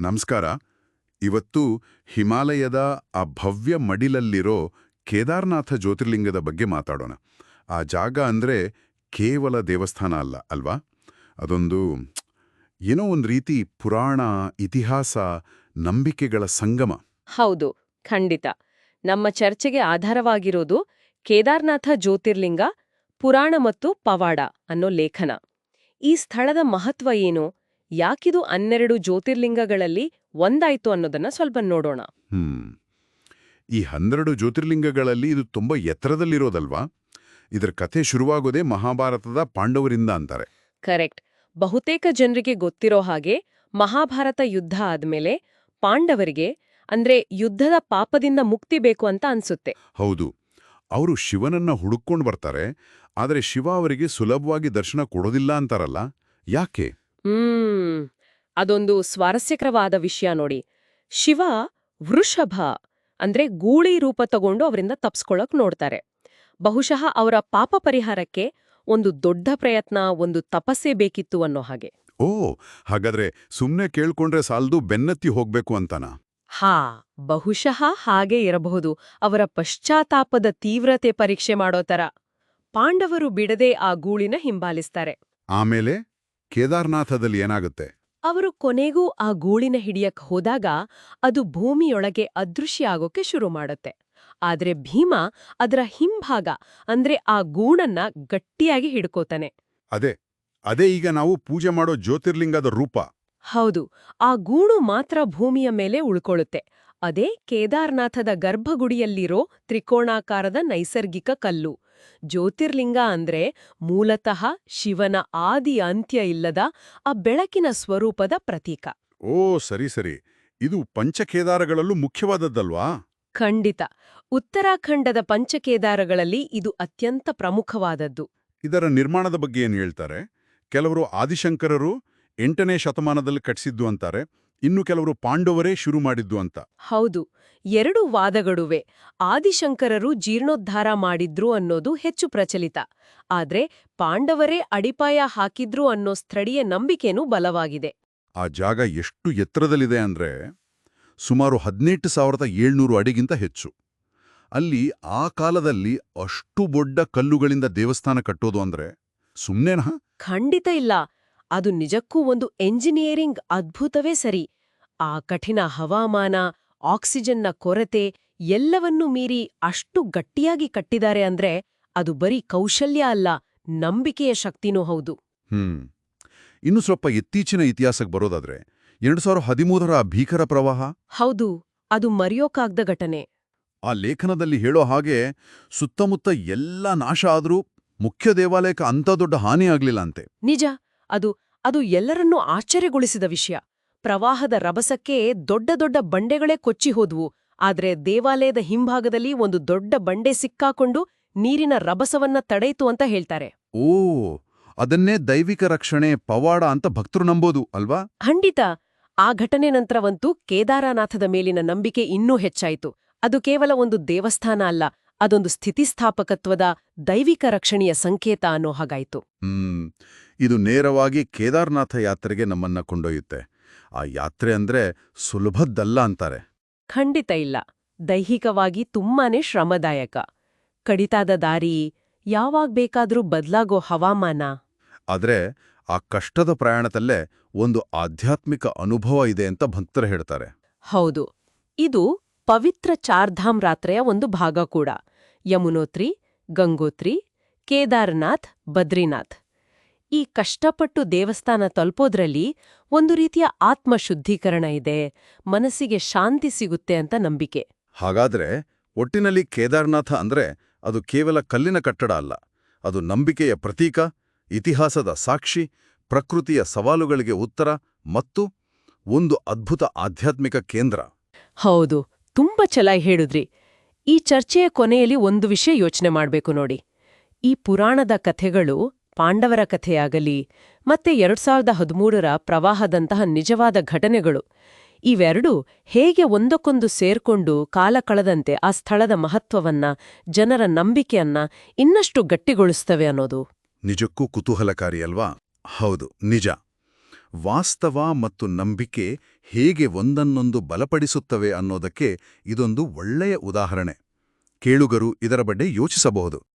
ನಮಸ್ಕಾರ. ಇವತ್ತು ಹಿಮಾಲಯದ ಆ ಭವ್ಯ ಮಡಿಲಲ್ಲಿರೋ ಕೇದಾರನಾಥ ಜ್ಯೋತಿರ್ಲಿಂಗದ ಬಗ್ಗೆ ಮಾತಾಡೋಣ. ಆ ಜಾಗ ಅಂದ್ರೆ ಕೇವಲ ದೇವಸ್ಥಾನ ಅಲ್ಲ, ಅಲ್ವಾ? ಅದೊಂದು ಏನೋ ಒಂದು ರೀತಿ ಪುರಾಣ, ಇತಿಹಾಸ, ನಂಬಿಕೆಗಳ ಸಂಗಮ. ಹೌದು, ಖಂಡಿತ. ನಮ್ಮ ಚರ್ಚೆಗೆ ಆಧಾರವಾಗಿರೋದು ಕೇದಾರ್ನಾಥ ಜ್ಯೋತಿರ್ಲಿಂಗ, ಪುರಾಣ ಮತ್ತು ಪವಾಡ ಅನ್ನೋ ಲೇಖನ. ಈ ಸ್ಥಳದ ಮಹತ್ವ ಏನು? ಯಾಕಿದು ಹನ್ನೆರಡು ಜ್ಯೋತಿರ್ಲಿಂಗಗಳಲ್ಲಿ ಒಂದಾಯ್ತು ಅನ್ನೋದನ್ನ ಸ್ವಲ್ಪ ನೋಡೋಣ. ಹ್ಮ್. ಈ ಹನ್ನೆರಡು ಜ್ಯೋತಿರ್ಲಿಂಗಗಳಲ್ಲಿ ಇದು ತುಂಬಾ ಎತ್ತರದಲ್ಲಿರೋದಲ್ವಾ? ಇದರ ಕಥೆ ಶುರುವಾಗೋದೇ ಮಹಾಭಾರತದ ಪಾಂಡವರಿಂದ ಅಂತಾರೆ. ಕರೆಕ್ಟ್. ಬಹುತೇಕ ಜನರಿಗೆ ಗೊತ್ತಿರೋ ಹಾಗೆ ಮಹಾಭಾರತ ಯುದ್ಧ ಆದ್ಮೇಲೆ ಪಾಂಡವರಿಗೆ ಅಂದ್ರೆ ಯುದ್ಧದ ಪಾಪದಿಂದ ಮುಕ್ತಿ ಬೇಕು ಅಂತ ಅನ್ಸುತ್ತೆ. ಹೌದು. ಅವರು ಶಿವನನ್ನ ಹುಡುಕೊಂಡು ಬರ್ತಾರೆ ಆದರೆ ಶಿವ ಅವರಿಗೆ ಸುಲಭವಾಗಿ ದರ್ಶನ ಕೊಡೋದಿಲ್ಲ ಅಂತಾರಲ್ಲ. ಯಾಕೆ? ಹ್ಮ್. ಅದೊಂದು ಸ್ವಾರಸ್ಯಕರವಾದ ವಿಷಯ ನೋಡಿ. ಶಿವ ವೃಷಭ ಅಂದ್ರೆ ಗೂಳಿ ರೂಪ ತಗೊಂಡು ಅವರಿಂದ ತಪ್ಸ್ಕೊಳಕ್ ನೋಡ್ತಾರೆ. ಬಹುಶಃ ಅವರ ಪಾಪ ಪರಿಹಾರಕ್ಕೆ ಒಂದು ದೊಡ್ಡ ಪ್ರಯತ್ನ ಒಂದು ತಪಸ್ಸೇ ಬೇಕಿತ್ತು ಅನ್ನೋ ಹಾಗೆ. ಓ ಹಾಗಾದ್ರೆ ಸುಮ್ನೆ ಕೇಳ್ಕೊಂಡ್ರೆ ಸಾಲದು ಬೆನ್ನತ್ತಿ ಹೋಗ್ಬೇಕು ಅಂತನಾ? ಹಾ ಬಹುಶಃ ಹಾಗೆ ಇರಬಹುದು. ಅವರ ಪಶ್ಚಾತ್ತಾಪದ ತೀವ್ರತೆ ಪರೀಕ್ಷೆ ಮಾಡೋ ತರ. ಪಾಂಡವರು ಬಿಡದೆ ಆ ಗೂಳಿನ ಹಿಂಬಾಲಿಸ್ತಾರೆ. ಆಮೇಲೆ ಕೇದಾರ್ನಾಥದಲ್ಲಿ ಏನಾಗುತ್ತೆ? ಅವರು ಕೊನೆಗೂ ಆ ಗೂಳಿನ ಹಿಡಿಯಕ್ ಹೋದಾಗ ಅದು ಭೂಮಿಯೊಳಗೆ ಅದೃಶ್ಯ ಆಗೋಕೆ ಶುರು ಮಾಡುತ್ತೆ. ಆದ್ರೆ ಭೀಮ ಅದರ ಹಿಂಭಾಗ ಅಂದ್ರೆ ಆ ಗೂಣನ್ನ ಗಟ್ಟಿಯಾಗಿ ಹಿಡ್ಕೋತಾನೆ. ಅದೇ ಅದೇ ಈಗ ನಾವು ಪೂಜೆ ಮಾಡೋ ಜ್ಯೋತಿರ್ಲಿಂಗದ ರೂಪ. ಹೌದು ಆ ಗೂಣು ಮಾತ್ರ ಭೂಮಿಯ ಮೇಲೆ ಉಳ್ಕೊಳ್ಳುತ್ತೆ. ಅದೇ ಕೇದಾರ್ನಾಥದ ಗರ್ಭಗುಡಿಯಲ್ಲಿರೋ ತ್ರಿಕೋಣಾಕಾರದ ನೈಸರ್ಗಿಕ ಕಲ್ಲು. ಜ್ಯೋತಿರ್ಲಿಂಗ ಅಂದ್ರೆ ಮೂಲತಃ ಶಿವನ ಆದಿ ಅಂತ್ಯ ಇಲ್ಲದ ಆ ಬೆಳಕಿನ ಸ್ವರೂಪದ ಪ್ರತೀಕ. ಓ ಸರಿ ಸರಿ. ಇದು ಪಂಚಕೇದಾರಗಳಲ್ಲೂ ಮುಖ್ಯವಾದದ್ದಲ್ವಾ? ಖಂಡಿತ. ಉತ್ತರಾಖಂಡದ ಪಂಚಕೇದಾರಗಳಲ್ಲಿ ಇದು ಅತ್ಯಂತ ಪ್ರಮುಖವಾದದ್ದು. ಇದರ ನಿರ್ಮಾಣದ ಬಗ್ಗೆ ಏನು ಹೇಳ್ತಾರೆ? ಕೆಲವರು ಆದಿಶಂಕರರು ಎಂಟನೇ ಶತಮಾನದಲ್ಲಿ ಕಟ್ಟಿಸಿದ್ದು ಅಂತಾರೆ. ಇನ್ನು ಕೆಲವರು ಪಾಂಡವರೇ ಶುರು ಮಾಡಿದ್ದು ಅಂತ. ಹೌದು ಎರಡು ವಾದಗಳುವೆ. ಆದಿಶಂಕರರು ಜೀರ್ಣೋದ್ಧಾರ ಮಾಡಿದ್ರು ಅನ್ನೋದು ಹೆಚ್ಚು ಪ್ರಚಲಿತ. ಆದ್ರೆ ಪಾಂಡವರೇ ಅಡಿಪಾಯ ಹಾಕಿದ್ರು ಅನ್ನೋ ಸ್ಥಳೀಯ ನಂಬಿಕೆನೂ ಬಲವಾಗಿದೆ. ಆ ಜಾಗ ಎಷ್ಟು ಎತ್ತರದಲ್ಲಿದೆ ಅಂದ್ರೆ ಸುಮಾರು ಹದಿನೆಂಟು ಸಾವಿರದ ಏಳ್ನೂರು ಅಡಿಗಿಂತ ಹೆಚ್ಚು. ಅಲ್ಲಿ ಆ ಕಾಲದಲ್ಲಿ ಅಷ್ಟು ದೊಡ್ಡ ಕಲ್ಲುಗಳಿಂದ ದೇವಸ್ಥಾನ ಕಟ್ಟೋದು ಅಂದ್ರೆ ಸುಮ್ನೆನಾ? ಖಂಡಿತ ಇಲ್ಲ. ಅದು ನಿಜಕ್ಕೂ ಒಂದು ಎಂಜಿನಿಯರಿಂಗ್ ಅದ್ಭುತವೇ ಸರಿ. ಆ ಕಠಿಣ ಹವಾಮಾನ ಆಕ್ಸಿಜನ್ನ ಕೊರತೆ ಎಲ್ಲವನ್ನೂ ಮೀರಿ ಅಷ್ಟು ಗಟ್ಟಿಯಾಗಿ ಕಟ್ಟಿದ್ದಾರೆ ಅಂದ್ರೆ ಅದು ಬರೀ ಕೌಶಲ್ಯ ಅಲ್ಲ ನಂಬಿಕೆಯ ಶಕ್ತಿನೂ ಹೌದು. ಹ್ಮ್. ಇನ್ನು ಸ್ವಲ್ಪ ಇತ್ತೀಚಿನ ಇತಿಹಾಸಕ್ಕೆ ಬರೋದಾದ್ರೆ ಎರಡು ಸಾವಿರ ಹದಿಮೂರರ ಭೀಕರ ಪ್ರವಾಹ? ಹೌದು ಅದು ಮರೆಯೋಕಾಗ್ದ ಘಟನೆ. ಆ ಲೇಖನದಲ್ಲಿ ಹೇಳೋ ಹಾಗೆ ಸುತ್ತಮುತ್ತ ಎಲ್ಲ ನಾಶ ಆದರೂ ಮುಖ್ಯ ದೇವಾಲಯಕ್ಕೆ ಅಂಥ ದೊಡ್ಡ ಹಾನಿ ಆಗ್ಲಿಲ್ಲ ಅಂತೆ. ನಿಜ ಅದು ಅದು ಎಲ್ಲರನ್ನೂ ಆಶ್ಚರ್ಯಗೊಳಿಸಿದ ವಿಷಯ. ಪ್ರವಾಹದ ರಭಸಕ್ಕೆ ದೊಡ್ಡ ದೊಡ್ಡ ಬಂಡೆಗಳೇ ಕೊಚ್ಚಿ ಹೋದ್ವು. ಆದ್ರೆ ದೇವಾಲಯದ ಹಿಂಭಾಗದಲ್ಲಿ ಒಂದು ದೊಡ್ಡ ಬಂಡೆ ಸಿಕ್ಕಾಕೊಂಡು ನೀರಿನ ರಭಸವನ್ನ ತಡೆಯಿತು ಅಂತ ಹೇಳ್ತಾರೆ. ಓ ಅದನ್ನೇ ದೈವಿಕ ರಕ್ಷಣೆ ಪವಾಡ ಅಂತ ಭಕ್ತರು ನಂಬೋದು ಅಲ್ವಾ? ಖಂಡಿತ. ಆ ಘಟನೆ ನಂತರವಂತೂ ಕೇದಾರನಾಥದ ಮೇಲಿನ ನಂಬಿಕೆ ಇನ್ನೂ ಹೆಚ್ಚಾಯಿತು. ಅದು ಕೇವಲ ಒಂದು ದೇವಸ್ಥಾನ ಅಲ್ಲ ಅದೊಂದು ಸ್ಥಿತಿಸ್ಥಾಪಕತ್ವದ ದೈವಿಕ ರಕ್ಷಣೆಯ ಸಂಕೇತ ಅನ್ನೋ ಹಾಗಾಯ್ತು. ಇದು ನೇರವಾಗಿ ಕೇದಾರ್ನಾಥ ಯಾತ್ರೆಗೆ ನಮ್ಮನ್ನ ಕೊಂಡೊಯ್ಯುತ್ತೆ. ಆ ಯಾತ್ರೆ ಅಂದ್ರೆ ಸುಲಭದ್ದಲ್ಲ ಅಂತಾರೆ. ಖಂಡಿತ ಇಲ್ಲ. ದೈಹಿಕವಾಗಿ ತುಂಬಾನೇ ಶ್ರಮದಾಯಕ. ಕಡಿತಾದ ದಾರಿ ಯಾವಾಗ ಬೇಕಾದ್ರೂ ಬದ್ಲಾಗೋ ಹವಾಮಾನ. ಆದ್ರೆ ಆ ಕಷ್ಟದ ಪ್ರಯಾಣದಲ್ಲೇ ಒಂದು ಆಧ್ಯಾತ್ಮಿಕ ಅನುಭವ ಇದೆ ಅಂತ ಭಕ್ತರು ಹೇಳ್ತಾರೆ. ಹೌದು. ಇದು ಪವಿತ್ರ ಚಾರ್ಧಾಮ್ ರಾತ್ರೆಯ ಒಂದು ಭಾಗ ಕೂಡ. ಯಮುನೋತ್ರಿ ಗಂಗೋತ್ರಿ ಕೇದಾರನಾಥ್ ಬದ್ರಿನಾಥ್. ಈ ಕಷ್ಟಪಟ್ಟು ದೇವಸ್ಥಾನ ತಲುಪೋದ್ರಲ್ಲಿ ಒಂದು ರೀತಿಯ ಆತ್ಮಶುದ್ಧೀಕರಣ ಇದೆ ಮನಸ್ಸಿಗೆ ಶಾಂತಿ ಸಿಗುತ್ತೆ ಅಂತ ನಂಬಿಕೆ. ಹಾಗಾದ್ರೆ ಒಟ್ಟಿನಲ್ಲಿ ಕೇದಾರನಾಥ ಅಂದ್ರೆ ಅದು ಕೇವಲ ಕಲ್ಲಿನ ಕಟ್ಟಡ ಅಲ್ಲ ಅದು ನಂಬಿಕೆಯ ಪ್ರತೀಕ ಇತಿಹಾಸದ ಸಾಕ್ಷಿ ಪ್ರಕೃತಿಯ ಸವಾಲುಗಳಿಗೆ ಉತ್ತರ ಮತ್ತು ಒಂದು ಅದ್ಭುತ ಆಧ್ಯಾತ್ಮಿಕ ಕೇಂದ್ರ. ಹೌದು ತುಂಬ ಚಲಾಯಿ ಹೇಳಿದ್ರಿ. ಈ ಚರ್ಚೆಯ ಕೊನೆಯಲ್ಲಿ ಒಂದು ವಿಷಯ ಯೋಚನೆ ಮಾಡಬೇಕು ನೋಡಿ. ಈ ಪುರಾಣದ ಕಥೆಗಳು ಪಾಂಡವರ ಕಥೆಯಾಗಲಿ, ಮತ್ತೆ ಎರಡು ಸಾವಿರದ ಹದಿಮೂರರ ಪ್ರವಾಹದಂತಹ ನಿಜವಾದ ಘಟನೆಗಳು, ಇವೆರಡೂ ಹೇಗೆ ಒಂದಕ್ಕೊಂದು ಸೇರ್ಕೊಂಡು ಕಾಲ ಕಳೆದಂತೆ ಆ ಸ್ಥಳದ ಮಹತ್ವವನ್ನ, ಜನರ ನಂಬಿಕೆಯನ್ನ ಇನ್ನಷ್ಟು ಗಟ್ಟಿಗೊಳಿಸ್ತವೆ ಅನ್ನೋದು? ನಿಜಕ್ಕೂ ಕುತೂಹಲಕಾರಿ ಅಲ್ವಾ? ಹೌದು, ನಿಜ. ವಾಸ್ತವ ಮತ್ತು ನಂಬಿಕೆ ಹೇಗೆ ಒಂದನ್ನೊಂದು ಬಲಪಡಿಸುತ್ತವೆ ಅನ್ನೋದಕ್ಕೆ ಇದೊಂದು ಒಳ್ಳೆಯ ಉದಾಹರಣೆ. ಕೇಳುಗರು ಇದರ ಬಗ್ಗೆ ಯೋಚಿಸಬಹುದು.